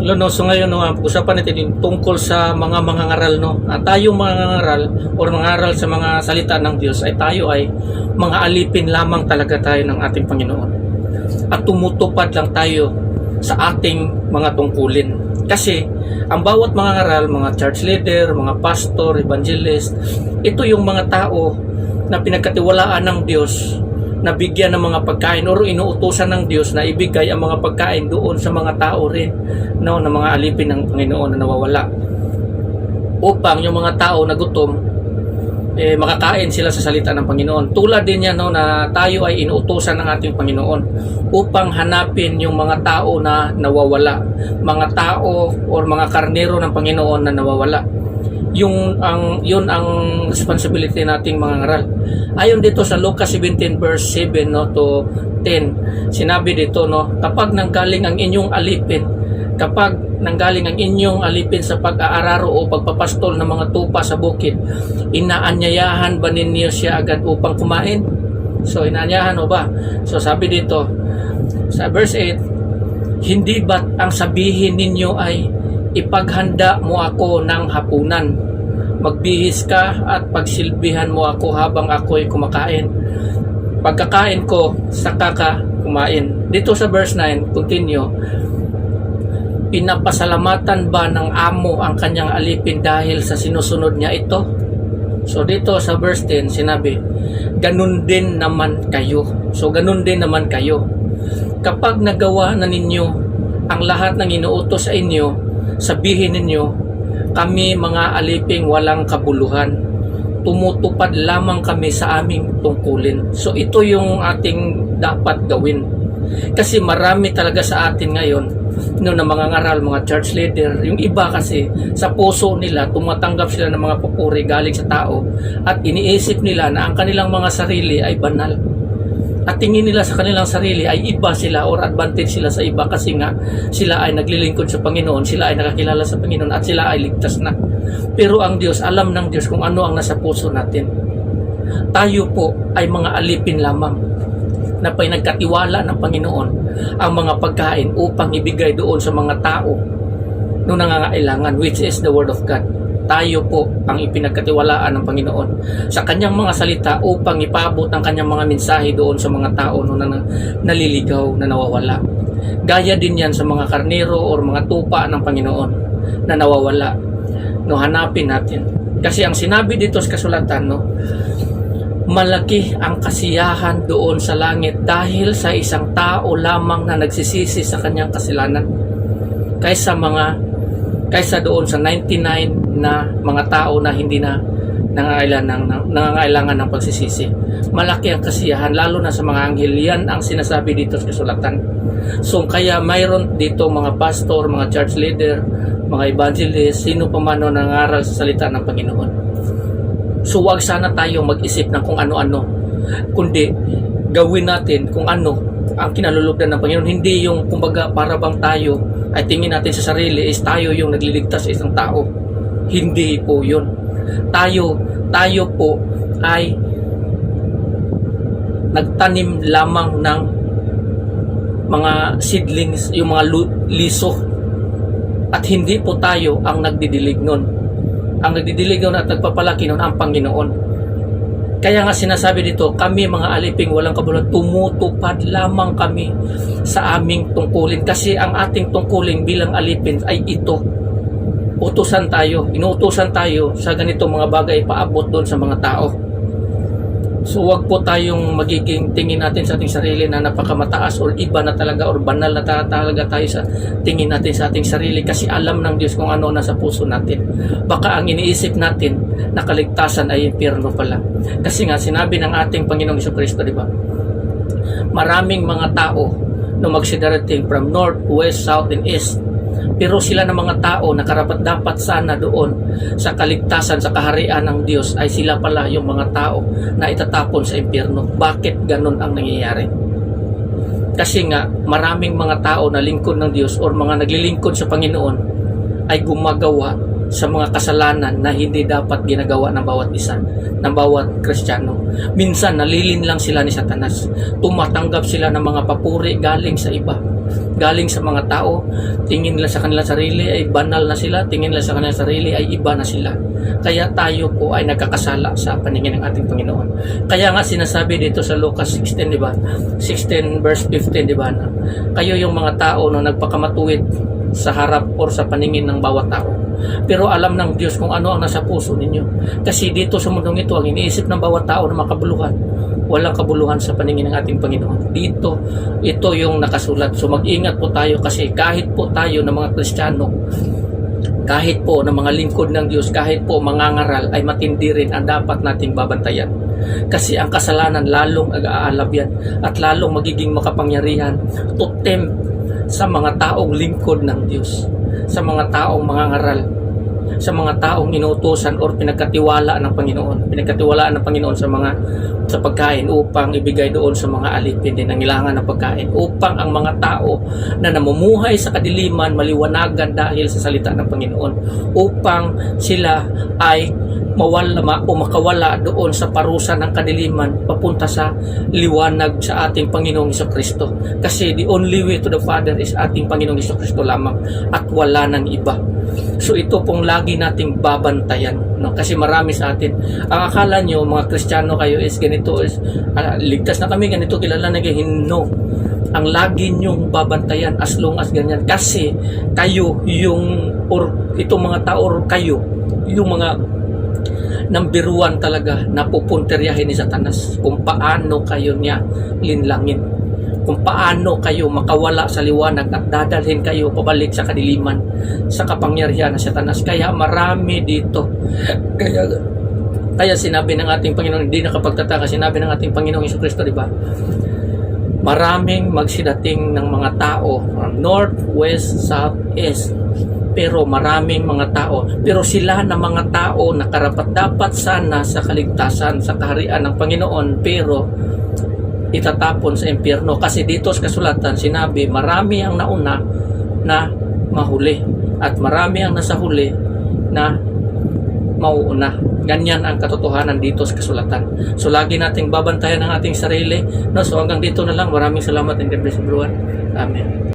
Hello, no, so ngayon, no, ang pag-usapan natin yung tungkol sa mga mangangaral, no. At tayong mga mangangaral o mangaral sa mga salita ng Diyos ay tayo ay mga alipin lamang talaga tayo ng ating Panginoon. At tumutupad lang tayo sa ating mga tungkulin. Kasi ang bawat mangangaral, mga church leader, mga pastor, evangelist, ito yung mga tao na pinagkatiwalaan ng Diyos na bigyan ng mga pagkain o inuutosan ng Diyos na ibigay ang mga pagkain doon sa mga tao rin no, na mga alipin ng Panginoon na nawawala upang yung mga tao na gutom eh, makakain sila sa salita ng Panginoon. Tulad din yan no, na tayo ay inuutosan ng ating Panginoon upang hanapin yung mga tao na nawawala. Mga tao o mga karnero ng Panginoon na nawawala yung ang yun ang responsibility nating mga ngaral. Ayon dito sa Lucas 17 verse 7 no to 10, sinabi dito no, kapag nanggaling ang inyong alipin, kapag nanggaling ang inyong alipin sa pag-aararo o pagpapastol ng mga tupa sa bukid, inaanyayahan ba ninyo siya agad upang kumain? So inaanyayahan o ba? So sabi dito sa verse 8, hindi ba't ang sabihin ninyo ay ipaghanda mo ako ng hapunan. Magbihis ka at pagsilbihan mo ako habang ako'y kumakain. Pagkakain ko, saka ka kumain. Dito sa verse 9, continue, Pinapasalamatan ba ng amo ang kanyang alipin dahil sa sinusunod niya ito? So dito sa verse 10, sinabi, ganun din naman kayo. So ganun din naman kayo. Kapag nagawa na ninyo ang lahat ng inuutos sa inyo, sabihin ninyo, kami mga aliping walang kabuluhan. Tumutupad lamang kami sa aming tungkulin. So ito yung ating dapat gawin. Kasi marami talaga sa atin ngayon no, na mga ngaral, mga church leader, yung iba kasi sa puso nila, tumatanggap sila ng mga papuri galing sa tao at iniisip nila na ang kanilang mga sarili ay banal at tingin nila sa kanilang sarili ay iba sila or advantage sila sa iba kasi nga sila ay naglilingkod sa Panginoon, sila ay nakakilala sa Panginoon at sila ay ligtas na. Pero ang Diyos, alam ng Diyos kung ano ang nasa puso natin. Tayo po ay mga alipin lamang na pinagkatiwala ng Panginoon ang mga pagkain upang ibigay doon sa mga tao no nangangailangan which is the Word of God tayo po ang ipinagkatiwalaan ng Panginoon sa kanyang mga salita upang ipabot ang kanyang mga mensahe doon sa mga tao no, na, na naliligaw, na nawawala. Gaya din yan sa mga karnero o mga tupa ng Panginoon na nawawala. No, hanapin natin. Kasi ang sinabi dito sa kasulatan, no, malaki ang kasiyahan doon sa langit dahil sa isang tao lamang na nagsisisi sa kanyang kasilanan kaysa mga kaysa doon sa 99 na mga tao na hindi na nangangailangan ng, nangangailangan ng pagsisisi. Malaki ang kasiyahan lalo na sa mga anghel. Yan ang sinasabi dito sa kasulatan. So kaya mayroon dito mga pastor, mga church leader, mga evangelist, sino pa man nangaral sa salita ng Panginoon. So wag sana tayo mag-isip ng kung ano-ano, kundi gawin natin kung ano ang kinalulugdan ng Panginoon. Hindi yung kumbaga para bang tayo ay tingin natin sa sarili is tayo yung nagliligtas sa isang tao. Hindi po yun. Tayo, tayo po ay nagtanim lamang ng mga seedlings, yung mga liso. At hindi po tayo ang nagdidilig nun. Ang nagdidilig nun at nagpapalaki nun ang Panginoon. Kaya nga sinasabi dito, kami mga aliping walang kabuluhan, tumutupad lamang kami sa aming tungkulin. Kasi ang ating tungkulin bilang alipin ay ito. Utusan tayo, inuutusan tayo sa ganitong mga bagay paabot doon sa mga tao. So wag po tayong magiging tingin natin sa ating sarili na napakamataas or iba na talaga or banal na ta- talaga tayo sa tingin natin sa ating sarili kasi alam ng Diyos kung ano nasa puso natin. Baka ang iniisip natin na kaligtasan ay impyerno pala. Kasi nga sinabi ng ating Panginoong Kristo, di ba? Maraming mga tao na magsidarating from north, west, south, and east pero sila ng mga tao na karapat dapat sana doon sa kaligtasan, sa kaharian ng Diyos ay sila pala yung mga tao na itatapon sa impyerno. Bakit ganun ang nangyayari? Kasi nga maraming mga tao na lingkod ng Diyos or mga naglilingkod sa Panginoon ay gumagawa sa mga kasalanan na hindi dapat ginagawa ng bawat isa, ng bawat Kristiyano. Minsan nalilin lang sila ni Satanas. Tumatanggap sila ng mga papuri galing sa iba galing sa mga tao. Tingin nila sa kanilang sarili ay banal na sila, tingin nila sa kanilang sarili ay iba na sila. Kaya tayo po ay nagkakasala sa paningin ng ating Panginoon. Kaya nga sinasabi dito sa Lucas 16, di ba? 16 verse 15, di ba? Kayo yung mga tao na nagpakamatuwid sa harap or sa paningin ng bawat tao. Pero alam ng Diyos kung ano ang nasa puso ninyo. Kasi dito sa mundong ito, ang iniisip ng bawat tao na makabuluhan. Walang kabuluhan sa paningin ng ating Panginoon. Dito, ito yung nakasulat. So mag-ingat po tayo kasi kahit po tayo ng mga Kristiyano, kahit po ng mga lingkod ng Diyos, kahit po mangangaral ay matindi rin ang dapat nating babantayan. Kasi ang kasalanan lalong ag-aalab yan at lalong magiging makapangyarihan to tempt sa mga taong lingkod ng Diyos, sa mga taong mangangaral, sa mga taong inuutosan or pinagkatiwala ng Panginoon, pinagkatiwalaan ng Panginoon sa mga sa pagkain upang ibigay doon sa mga alipin din ang ilangan ng pagkain upang ang mga tao na namumuhay sa kadiliman maliwanagan dahil sa salita ng Panginoon upang sila ay mawala ma, o makawala doon sa parusa ng kadiliman papunta sa liwanag sa ating Panginoong Iso Kristo kasi the only way to the Father is ating Panginoong Iso Kristo lamang at wala ng iba. So ito pong lagi nating babantayan no? Kasi marami sa atin. Ang akala nyo mga Kristiyano kayo is ganito is ah, ligtas na kami ganito kilala na ganyan no. Ang lagi nyong babantayan as long as ganyan. Kasi kayo yung or itong mga tao or kayo yung mga number one talaga na pupunteryahin ni Satanas kung paano kayo niya linlangin kung paano kayo makawala sa liwanag at dadalhin kayo pabalik sa kadiliman sa kapangyarihan ng Satanas. Kaya marami dito. Kaya kaya sinabi ng ating Panginoon, hindi nakapagtataka, sinabi ng ating Panginoong Iso Kristo, di ba? Maraming magsidating ng mga tao from north, west, south, east. Pero maraming mga tao. Pero sila na mga tao na karapat dapat sana sa kaligtasan, sa kaharian ng Panginoon. Pero itatapon sa impyerno kasi dito sa kasulatan sinabi marami ang nauna na mahuli at marami ang nasa huli na mauuna. Ganyan ang katotohanan dito sa kasulatan. So lagi nating babantayan ang ating sarili. No? So hanggang dito na lang. Maraming salamat and God bless everyone. Amen.